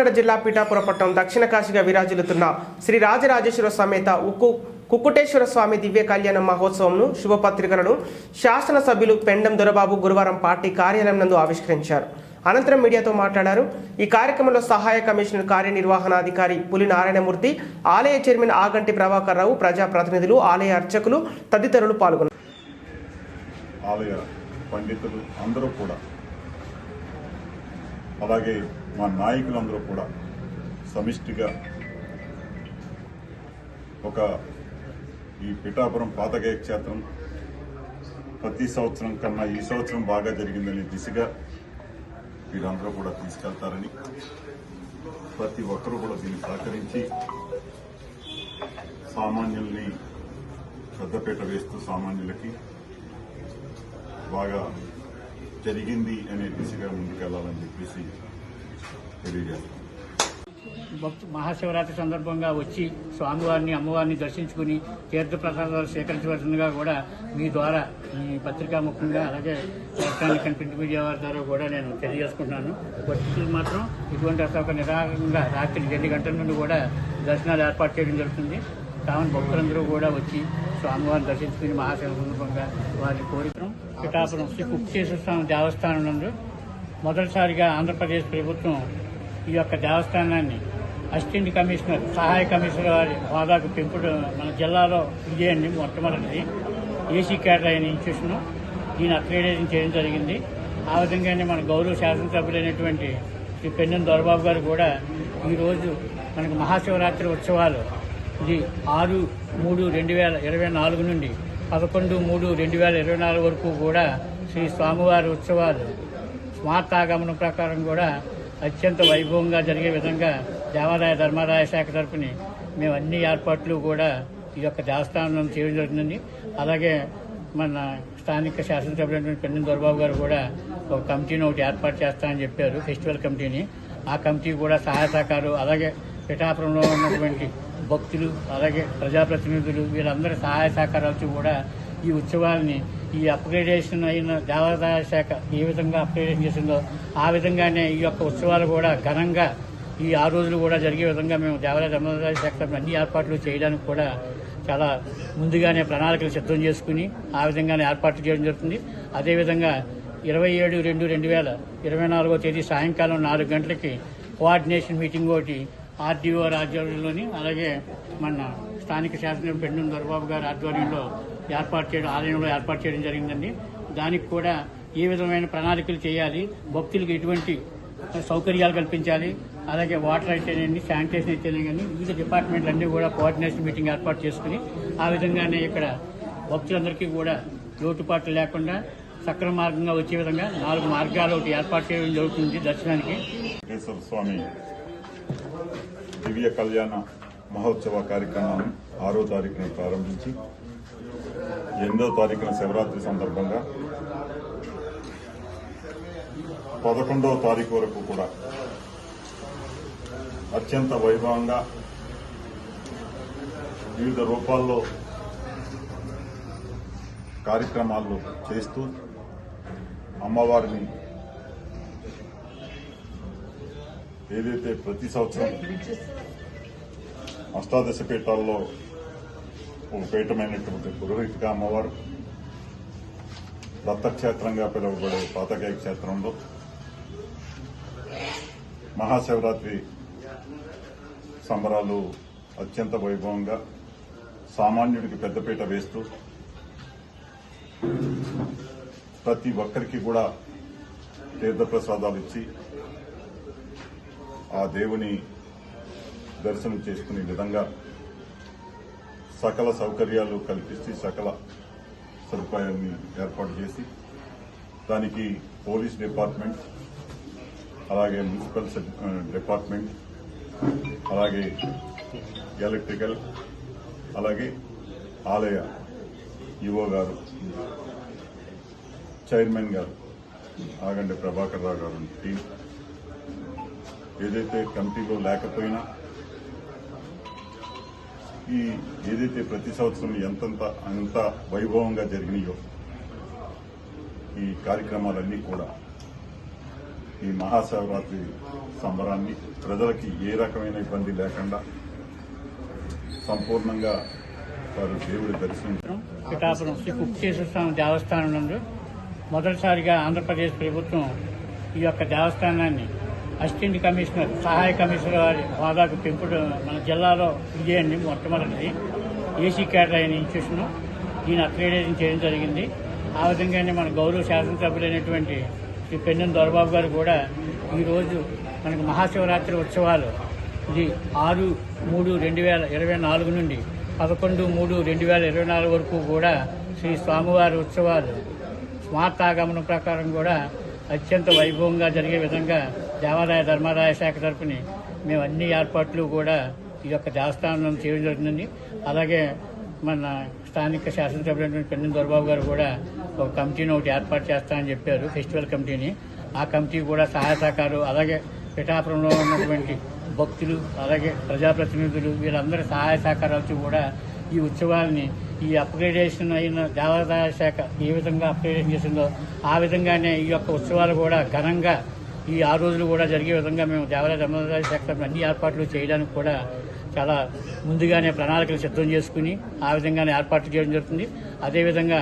కాకినాడ జిల్లా పీఠాపురపట్నం దక్షిణ కాశీగా విరాజిల్లుతున్న శ్రీ రాజరాజేశ్వర సమేత ఉక్కు కుక్కుటేశ్వర స్వామి దివ్య కళ్యాణ మహోత్సవంను శుభపత్రికలను శాసనసభ్యులు పెండం దొరబాబు గురువారం పార్టీ కార్యాలయం నందు ఆవిష్కరించారు. అనంతరం మీడియాతో మాట్లాడారు. ఈ కార్యక్రమంలో సహాయ కమిషనర్ కార్యనిర్వహణాధికారి పులి నారాయణమూర్తి ఆలయ చైర్మన్ ఆగంటి ప్రభాకర్ రావు ప్రజాప్రతినిధులు ఆలయ అర్చకులు తదితరులు పాల్గొన్నారు. ఆలయ పండితులు అందరూ కూడా అలాగే మా నాయకులందరూ కూడా సమిష్టిగా ఒక ఈ పిఠాపురం పాతగయ క్షేత్రం ప్రతి సంవత్సరం కన్నా ఈ సంవత్సరం బాగా జరిగిందనే దిశగా వీరందరూ కూడా తీసుకెళ్తారని ప్రతి ఒక్కరూ కూడా దీన్ని సహకరించి సామాన్యుల్ని పెద్దపేట వేస్తూ సామాన్యులకి బాగా జరిగింది అనే దిశగా ముందుకెళ్ళాలని చెప్పేసి తెలియజేస్తాం. భక్తు మహాశివరాత్రి సందర్భంగా వచ్చి స్వామివారిని అమ్మవారిని దర్శించుకుని తీర్థ ప్రసాదాలు స్వీకరించవలసిందిగా కూడా మీ ద్వారా ఈ పత్రికా ముఖ్యంగా అలాగే ఎలక్ట్రానిక్ అండ్ ప్రింట్ మీడియా వారి ద్వారా కూడా నేను తెలియజేసుకుంటున్నాను. భక్తులు మాత్రం ఇటువంటి ఒక నిరాగంగా రాత్రి ఎన్ని గంటల నుండి కూడా దర్శనాలు ఏర్పాటు చేయడం జరుగుతుంది. కావున భక్తులందరూ కూడా వచ్చి స్వామివారిని దర్శించుకుని మహాశివ సందర్భంగా వారిని కోరికను పిఠాపురం శ్రీ కుక్కేశ్వర స్వామి దేవస్థానం నందు మొదటిసారిగా ఆంధ్రప్రదేశ్ ప్రభుత్వం ఈ యొక్క దేవస్థానాన్ని అసిస్టెంట్ కమిషనర్ సహాయ కమిషనర్ వారి హోదాకు పెంపుడు మన జిల్లాలో విజయండి మొట్టమొదటిది. ఏసీ కేటరైన ఇన్స్టిట్యూషన్ దీన్ని అప్గ్రేడేషన్ చేయడం జరిగింది. ఆ విధంగానే మన గౌరవ శాసనసభ్యులైనటువంటి శ్రీ పెన్నెం దొరబాబు గారు కూడా ఈరోజు మనకు మహాశివరాత్రి ఉత్సవాలు ఆరు మూడు రెండు వేల ఇరవై నాలుగు నుండి పదకొండు మూడు రెండు వేల ఇరవై నాలుగు వరకు కూడా శ్రీ స్వామివారి ఉత్సవాలు స్మార్ట్ ఆగమనం ప్రకారం కూడా అత్యంత వైభవంగా జరిగే విధంగా దేవాదాయ ధర్మాదాయ శాఖ తరఫున మేము అన్ని ఏర్పాట్లు కూడా ఈ యొక్క దేవస్థానం చేయడం జరుగుతుంది అలాగే మన స్థానిక శాసనసభ్యులైనటువంటి పెన్నిన దొరబాబు గారు కూడా ఒక కమిటీని ఒకటి ఏర్పాటు చేస్తామని చెప్పారు ఫెస్టివల్ కమిటీని. ఆ కమిటీ కూడా సహాయ సహకారు అలాగే పిఠాపురంలో ఉన్నటువంటి భక్తులు అలాగే ప్రజాప్రతినిధులు వీళ్ళందరి సహాయ సహకారాలతో కూడా ఈ ఉత్సవాల్ని ఈ అప్గ్రేడేషన్ అయిన దేవాదాయ శాఖ ఏ విధంగా అప్గ్రేడేషన్ చేసిందో ఆ విధంగానే ఈ యొక్క ఉత్సవాలు కూడా ఘనంగా ఈ ఆరు రోజులు కూడా జరిగే విధంగా మేము దేవాలయ ధర్మాదాయ శాఖ అన్ని ఏర్పాట్లు చేయడానికి కూడా చాలా ముందుగానే ప్రణాళికలు సిద్ధం చేసుకుని ఆ విధంగానే ఏర్పాట్లు చేయడం జరుగుతుంది. అదేవిధంగా ఇరవై ఏడు రెండు రెండు వేల ఇరవై నాలుగో తేదీ సాయంకాలం నాలుగు గంటలకి కోఆర్డినేషన్ మీటింగ్ ఒకటి ఆర్డీఓ ఆధ్వర్యంలోని అలాగే మన స్థానిక శాసన పెండు దొరబాబు గారి ఆధ్వర్యంలో ఏర్పాటు చేయడం ఆలయంలో ఏర్పాటు చేయడం జరిగిందండి. దానికి కూడా ఏ విధమైన ప్రణాళికలు చేయాలి భక్తులకు ఎటువంటి సౌకర్యాలు కల్పించాలి అలాగే వాటర్ అయితేనేండి శానిటేషన్ అయితేనే కానీ వివిధ డిపార్ట్మెంట్లు అన్నీ కూడా కోఆర్డినేషన్ మీటింగ్ ఏర్పాటు చేసుకుని ఆ విధంగానే ఇక్కడ భక్తులందరికీ కూడా లోటుపాట్లు లేకుండా సక్రమ మార్గంగా వచ్చే విధంగా నాలుగు మార్గాలు ఒకటి ఏర్పాటు చేయడం జరుగుతుంది దర్శనానికి. స్వామి దివ్య కళ్యాణ మహోత్సవ కార్యక్రమాన్ని ఆరో తారీఖున ప్రారంభించి ఎనిమిదో తారీఖున శివరాత్రి సందర్భంగా పదకొండవ తారీఖు వరకు కూడా అత్యంత వైభవంగా వివిధ రూపాల్లో కార్యక్రమాలు చేస్తూ అమ్మవారిని ఏదైతే ప్రతి సంవత్సరం అష్టాదశ పీఠాల్లో ఒక పీఠమైనటువంటి పురోహితిక అమ్మవారు దత్తక్షేత్రంగా పిలువబడే పాతకాయ క్షేత్రంలో మహాశివరాత్రి సంబరాలు అత్యంత వైభవంగా సామాన్యుడికి పెద్దపీట వేస్తూ ప్రతి ఒక్కరికి కూడా తీర్థప్రసాదాలు ఇచ్చి ఆ దేవుని దర్శనం చేసుకునే విధంగా సకల సౌకర్యాలు కల్పిస్తూ సకల సదుపాయాన్ని ఏర్పాటు చేసి దానికి పోలీస్ డిపార్ట్మెంట్ అలాగే మున్సిపల్ డిపార్ట్మెంట్ అలాగే ఎలక్ట్రికల్ అలాగే ఆలయ ఈవో గారు చైర్మన్ గారు ఆగండి ప్రభాకర్ రావు గారు టీం ఏదైతే కమిటీలో లేకపోయినా ఈ ఏదైతే ప్రతి సంవత్సరం ఎంతంత అంత వైభవంగా జరిగినాయో ఈ కార్యక్రమాలన్నీ కూడా ఈ మహాశివరాత్రి సంబరాన్ని ప్రజలకి ఏ రకమైన ఇబ్బంది లేకుండా సంపూర్ణంగా వారు దేవుడి దర్శనం పిఠాపురం శ్రీ కుక్కేశ్వర స్వామి దేవస్థానం నుండి మొదటిసారిగా ఆంధ్రప్రదేశ్ ప్రభుత్వం ఈ యొక్క దేవస్థానాన్ని అసిస్టెంట్ కమిషనర్ సహాయ కమిషనర్ వారి హోదాకు పెంపుడు మన జిల్లాలో విజయాన్ని మొట్టమొదటిది. ఏసీ క్యాడర్ అయిన ఇన్స్టిట్యూషన్ దీని అప్గ్రేడేషన్ చేయడం జరిగింది. ఆ విధంగానే మన గౌరవ శాసనసభ్యులైనటువంటి శ్రీ పెన్నెం దొరబాబు గారు కూడా ఈరోజు మనకు మహాశివరాత్రి ఉత్సవాలు ఇది ఆరు మూడు రెండు వేల ఇరవై నాలుగు నుండి పదకొండు మూడు రెండు వేల ఇరవై నాలుగు వరకు కూడా శ్రీ స్వామివారి ఉత్సవాలు స్మార్ట్ ఆగమనం ప్రకారం కూడా అత్యంత వైభవంగా జరిగే విధంగా దేవాదాయ ధర్మాదాయ శాఖ తరఫున మేము అన్ని ఏర్పాట్లు కూడా ఈ యొక్క దేవస్థానం చేయడం జరుగుతుంది అలాగే మన స్థానిక శాసనసభ్యులైన పెన్నెం దొరబాబు గారు కూడా ఒక కమిటీని ఒకటి ఏర్పాటు చేస్తామని చెప్పారు ఫెస్టివల్ కమిటీని. ఆ కమిటీ కూడా సహాయ సహకారు అలాగే పిఠాపురంలో ఉన్నటువంటి భక్తులు అలాగే ప్రజాప్రతినిధులు వీరందరి సహాయ సహకారాలతో కూడా ఈ ఉత్సవాల్ని ఈ అప్గ్రేడేషన్ అయిన దేవాదాయ శాఖ ఏ విధంగా అప్గ్రేడేషన్ చేసిందో ఆ విధంగానే ఈ యొక్క ఉత్సవాలు కూడా ఘనంగా ఈ ఆ రోజులు కూడా జరిగే విధంగా మేము దేవాలయ ధర్మాదాయ శాఖ అన్ని ఏర్పాట్లు చేయడానికి కూడా చాలా ముందుగానే ప్రణాళికలు సిద్ధం చేసుకుని ఆ విధంగానే ఏర్పాట్లు చేయడం జరుగుతుంది. అదేవిధంగా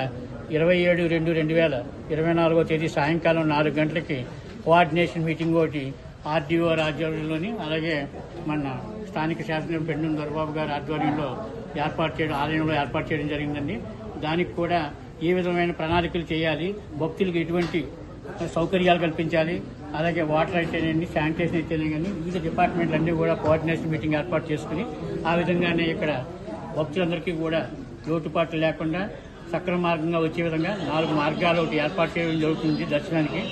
ఇరవై ఏడు రెండు రెండు వేల ఇరవై నాలుగో తేదీ సాయంకాలం నాలుగు గంటలకి కోఆర్డినేషన్ మీటింగ్ ఒకటి ఆర్డీఓ ఆధ్వర్యంలోని అలాగే మన స్థానిక శాసనం పెండు దొరబాబు గారి ఆధ్వర్యంలో ఏర్పాటు చేయడం ఆలయంలో ఏర్పాటు చేయడం జరిగిందండి. దానికి కూడా ఏ విధమైన ప్రణాళికలు చేయాలి భక్తులకు ఎటువంటి సౌకర్యాలు కల్పించాలి అలాగే వాటర్ అయితేనేండి శానిటేషన్ అయితేనే కానీ వివిధ డిపార్ట్మెంట్లు అన్నీ కూడా కోఆర్డినేషన్ మీటింగ్ ఏర్పాటు చేసుకుని ఆ విధంగానే ఇక్కడ భక్తులందరికీ కూడా లోటుపాట్లు లేకుండా సక్రమ మార్గంగా వచ్చే విధంగా నాలుగు మార్గాలు ఒకటి ఏర్పాటు చేయడం జరుగుతుంది దర్శనానికి.